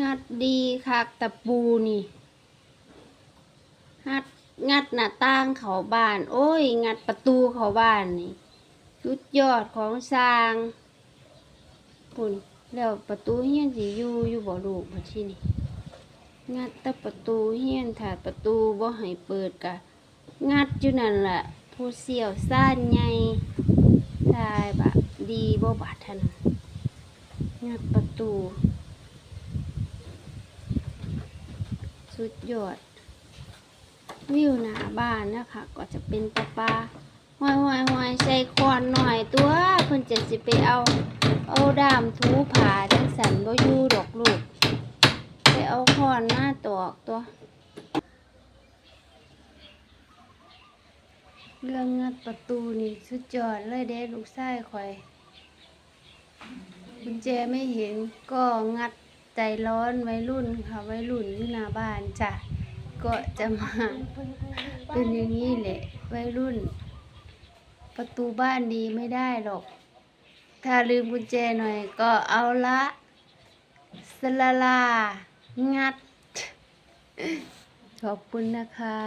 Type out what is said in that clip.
งัดดีคักตะปูนี่งัดงัดหน้าต่างเขาบ้าน โอ้ย งัดประตูเขาบ้านนี่สุดยอดของสร้างปุ่นแล้วประตูเฮียนสิอยู่อยู่บ่ลูกบ่ที่นี่งัดแต่ประตูเฮียนถ้าประตูบ่ให้เปิดกะ งัดอยู่นั่นแหละผู้เสี่ยวซ่านใหญ่ทายบะดีบ่บาดเทานงัดประตู สุดยอด วิวหน้าบ้านนะคะ ก็จะเป็นปลาปลาห้อยห้อยห้อยใส่คอนหน่อยตัวเพิ่นจะสิไปเอา เอาดามถูผาจังสันบ่อยู่ดอกลูกไปเอาคอนมาตอกตัว เรื่องงัดประตูนี่สุดยอดเลยเด้ลูกชายข่อยกุญแจไม่เห็นก็งัด ใจร้อนวัยรุ่นค่ะวัยรุ่นที่หน้าบ้านจ้ะก็จะมาเป็นอย่างนี้แหละวัยรุ่น ประตูบ้านดีไม่ได้หรอก ถ้าลืมกุญแจหน่อยก็เอาละสลาลา งัด ขอบคุณนะคะ